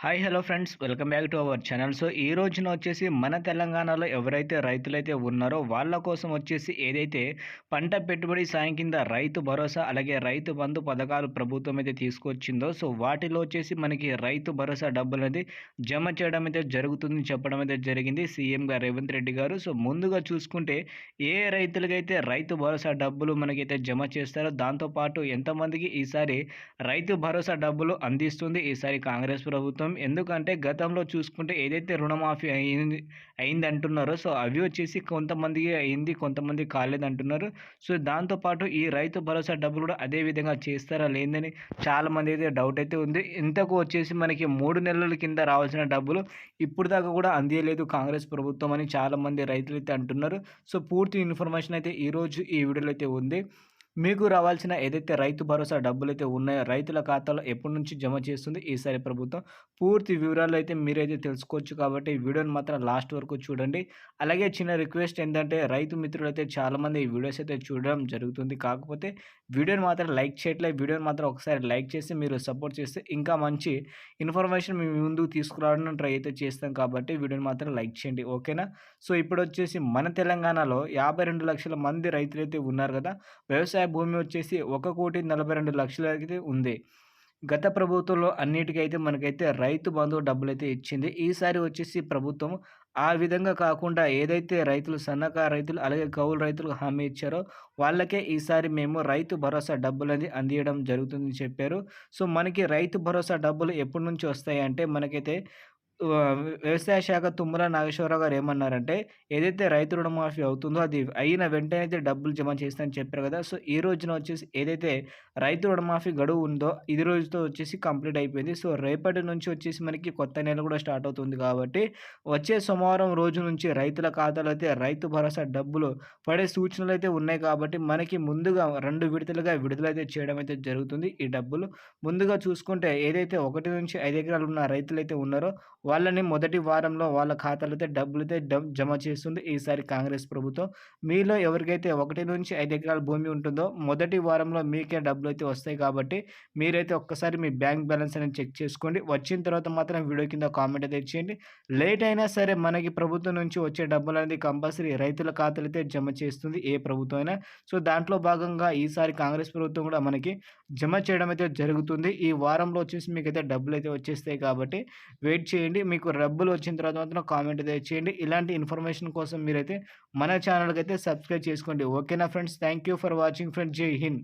Hi hello friends welcome back to our channel so ఈ రోజున వచ్చేసి మన తెలంగాణలో ఎవరైతే రైతులైతే ఉన్నారో వాళ్ళ కోసం వచ్చేసి ఏదైతే పంట పెట్టుబడి సాయం కింద రైతు భరోసా అలాగే రైతు బంధు పథకాలు ప్రభుత్వం అయితే తీసుకొచ్చిందో సో వాటిలో వచ్చేసి మనకి రైతు భరోసా డబ్బులు అనేది జమ చేయడం అయితే జరుగుతుందని చెప్పడం అయితే జరిగింది సీఎంగా రేవంత్ రెడ్డి గారు. సో ముందుగా చూసుకుంటే ఏ రైతులకైతే రైతు భరోసా డబ్బులు మనకైతే జమ చేస్తారో దాంతోపాటు ఎంతమందికి ఈసారి రైతు భరోసా డబ్బులు అందిస్తుంది? ఈసారి కాంగ్రెస్ ప్రభుత్వం ఎందుకంటే గతంలో చూసుకుంటే ఏదైతే రుణమాఫీ అయింది అయింది అంటున్నారో సో అవి వచ్చేసి కొంతమందికి అయింది కొంతమంది కాలేదు అంటున్నారు సో దాంతోపాటు ఈ రైతు భరోసా డబ్బులు కూడా అదే విధంగా చేస్తారా లేదని చాలామంది అయితే డౌట్ అయితే ఉంది. ఇంతకు వచ్చేసి మనకి మూడు నెలల కింద రావాల్సిన డబ్బులు ఇప్పుడు దాకా కూడా అందియలేదు కాంగ్రెస్ ప్రభుత్వం అని చాలామంది రైతులు అయితే అంటున్నారు. సో పూర్తి ఇన్ఫర్మేషన్ అయితే ఈరోజు ఈ వీడియోలో అయితే ఉంది. మీకు రావాల్సిన ఏదైతే రైతు భరోసా డబ్బులు అయితే ఉన్నాయో రైతుల ఖాతాలో ఎప్పటి నుంచి జమ చేస్తుంది? ఈసారి ప్రభుత్వం పూర్తి వివరాలు అయితే మీరైతే తెలుసుకోవచ్చు కాబట్టి వీడియోని మాత్రం లాస్ట్ వరకు చూడండి. అలాగే చిన్న రిక్వెస్ట్ ఏంటంటే రైతు మిత్రులు అయితే చాలామంది ఈ వీడియోస్ అయితే చూడడం జరుగుతుంది. కాకపోతే వీడియోని మాత్రం లైక్ చేయట్లేదు. వీడియోని మాత్రం ఒకసారి లైక్ చేసి మీరు సపోర్ట్ చేస్తే ఇంకా మంచి ఇన్ఫర్మేషన్ మేము ముందుకు తీసుకురావడం ట్రై అయితే చేస్తాం కాబట్టి వీడియోని మాత్రం లైక్ చేయండి. ఓకేనా? సో ఇప్పుడు వచ్చేసి మన తెలంగాణలో యాభై రెండు లక్షల మంది రైతులు అయితే ఉన్నారు కదా? వ్యవసాయ భూమి వచ్చేసి ఒక కోటి నలభై రెండు లక్షలకి ఉంది. గత ప్రభుత్వంలో అన్నిటికైతే మనకైతే రైతు బంధువు డబ్బులు అయితే ఇచ్చింది. ఈసారి వచ్చేసి ప్రభుత్వం ఆ విధంగా కాకుండా ఏదైతే రైతులు సన్నకారు రైతులు అలాగే కౌలు రైతులకు హామీ ఇచ్చారో వాళ్ళకే ఈసారి మేము రైతు భరోసా డబ్బులు అనేది అందియడం జరుగుతుందని చెప్పారు. సో మనకి రైతు భరోసా డబ్బులు ఎప్పటి నుంచి వస్తాయి అంటే మనకైతే వ్యవసాయ శాఖ తుమ్మల నాగేశ్వరరావు గారు ఏమన్నారంటే ఏదైతే రైతు రుణమాఫీ అవుతుందో అది అయిన వెంటనే అయితే డబ్బులు జమ చేస్తానని చెప్పారు కదా! సో ఈ రోజున వచ్చేసి ఏదైతే రైతు రుణమాఫీ గడువు ఉందో ఇది రోజుతో వచ్చేసి కంప్లీట్ అయిపోయింది. సో రేపటి నుంచి వచ్చేసి మనకి కొత్త నెల కూడా స్టార్ట్ అవుతుంది కాబట్టి వచ్చే సోమవారం రోజు నుంచి రైతుల ఖాతాలో అయితే రైతు భరోసా డబ్బులు పడే సూచనలు అయితే ఉన్నాయి కాబట్టి మనకి ముందుగా రెండు విడతలుగా విడుదలైతే చేయడం అయితే జరుగుతుంది. ఈ డబ్బులు ముందుగా చూసుకుంటే ఏదైతే ఒకటి నుంచి ఐదు ఎకరాలు ఉన్న రైతులు అయితే ఉన్నారో వాళ్ళని మొదటి వారంలో వాళ్ళ ఖాతాలతో డబ్బులైతే జమ చేస్తుంది ఈసారి కాంగ్రెస్ ప్రభుత్వం. మీలో ఎవరికైతే ఒకటి నుంచి ఐదు ఎకరాల భూమి ఉంటుందో మొదటి వారంలో మీకే డబ్బులు అయితే వస్తాయి కాబట్టి మీరైతే ఒక్కసారి మీ బ్యాంక్ బ్యాలెన్స్ అనేది చెక్ చేసుకోండి. వచ్చిన తర్వాత మాత్రం వీడియో కింద కామెంట్ అయితే ఇచ్చేయండి లేట్ అయినా సరే మనకి ప్రభుత్వం నుంచి వచ్చే డబ్బులు అనేది కంపల్సరీ రైతుల ఖాతాలైతే జమ చేస్తుంది ఏ ప్రభుత్వం అయినా. సో దాంట్లో భాగంగా ఈసారి కాంగ్రెస్ ప్రభుత్వం కూడా మనకి జమ చేయడం అయితే జరుగుతుంది. ఈ వారంలో వచ్చేసి మీకైతే డబ్బులు అయితే వచ్చేస్తాయి కాబట్టి వెయిట్ చేయండి. చేయండి. మీకు రబ్బులు వచ్చిన తర్వాత మాత్రం కామెంట్ అయితే చేయండి ఇలాంటి ఇన్ఫర్మేషన్ కోసం మీరైతే మన ఛానల్కి అయితే సబ్స్క్రైబ్ చేసుకోండి. ఓకేనా friends? Thank you for watching friends. జై హింద్.